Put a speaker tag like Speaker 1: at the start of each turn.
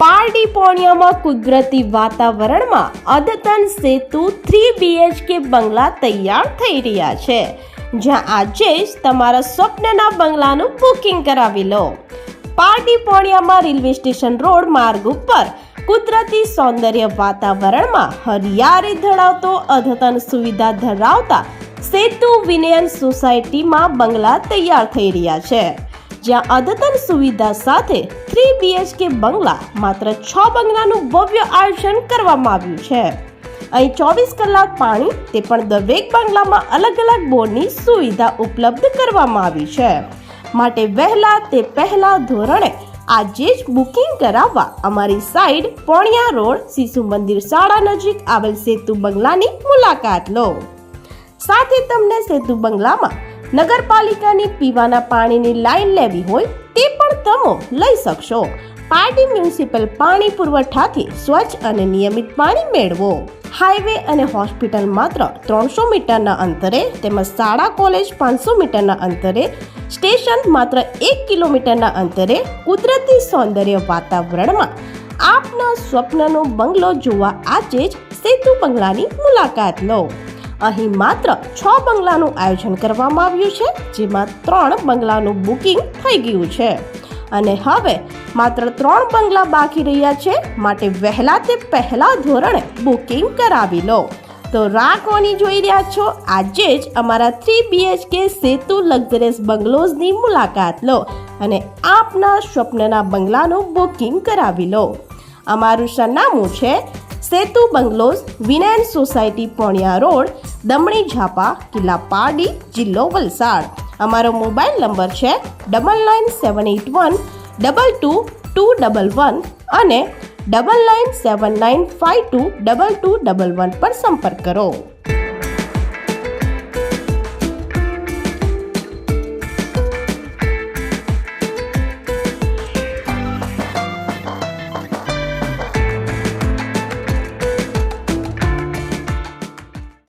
Speaker 1: પારડી પોણિયામાં કુદરતી વાતાવરણમાં અદ્યતન સેતુ થ્રી બીએચકે બંગલા તૈયાર થઈ રહ્યા છે. જ્યાં આજે જ તમારા સ્વપ્નના બંગલાનું બુકિંગ કરાવી લો. પારડી પોણિયામાં રેલવે સ્ટેશન રોડ માર્ગ ઉપર કુદરતી સૌંદર્ય વાતાવરણમાં હરિયાળી ધરાવતો અદ્યતન સુવિધા ધરાવતા સેતુ વિનયન સોસાયટીમાં બંગલા તૈયાર થઈ રહ્યા છે. જ્યાં અદ્યતન સુવિધા સાથે થ્રી બીએચકે બંગલા માત્ર છ બંગલાનું ભવ્ય આયોજન કરવામાં આવ્યું છે. અહીં ચોવીસ કલાક પાણી, તે પણ દરેક બંગલામાં અલગ અલગ બોરની સુવિધા ઉપલબ્ધ કરવામાં આવી છે. માટે વહેલા તે પહેલા ધોરણે આજે જ બુકિંગ કરાવવા અમારી સાઈડ પોણિયા રોડ, શિશુ મંદિર શાળા નજીક આવેલ સેતુ બંગલાની મુલાકાત લો. સાથે તમને સેતુ બંગલામાં નગરપાલિકાની પીવાના પાણીની લાઈન લેવી હોય તે પણ તમે લઈ શકશો. પાર્ટી મ્યુનિસિપલ પાણી પુરવઠાથી સ્વચ્છ અને નિયમિત પાણી મેળવો. હાઈવે અને હોસ્પિટલ માત્ર ત્રણસો મીટરના અંતરે તેમજ શાળા, કોલેજ પાંચસો મીટરના અંતરે, સ્ટેશન માત્ર એક કિલોમીટરના અંતરે કુદરતી સૌંદર્ય વાતાવરણમાં આપના સ્વપ્નનો બંગલો જોવા આજે જ સેતુ બંગલાની મુલાકાત લો. અહીં માત્ર છ બંગલાનું આયોજન કરવામાં આવ્યું છે, જેમાં ત્રણ બંગલાનું બુકિંગ થઈ ગયું છે. અને હવે માત્ર ત્રણ બંગલા બાકી રહ્યા છે, માટે વહેલા તે પહેલા ધોરણે બુકિંગ કરાવી લો. તો રાહ કોની જોઈ રહ્યા છો, આજે જ અમારા થ્રી બીએચકે સેતુ લક્ઝરીસ બંગલોઝની મુલાકાત લો અને આપના સ્વપ્નના બંગલાનું બુકિંગ કરાવી લો. અમારું સરનામું છે Setu bungalows, Vinayan society, Poniya road, Damani Zapa, Killa Pardi, જિલ્લો વલસાડ. અમારો મોબાઈલ નંબર છે double nine seven eight one double two two double one અને double nine seven nine five two double two double one પર સંપર્ક કરો.